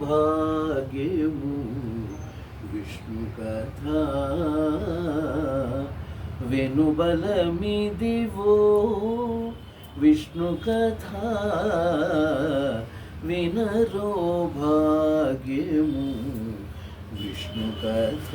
భాగ్యము విష్ణు కథ వెనుబలమిదివో విష్ణు కథ వినరో భాగ్యము విష్ణు కథ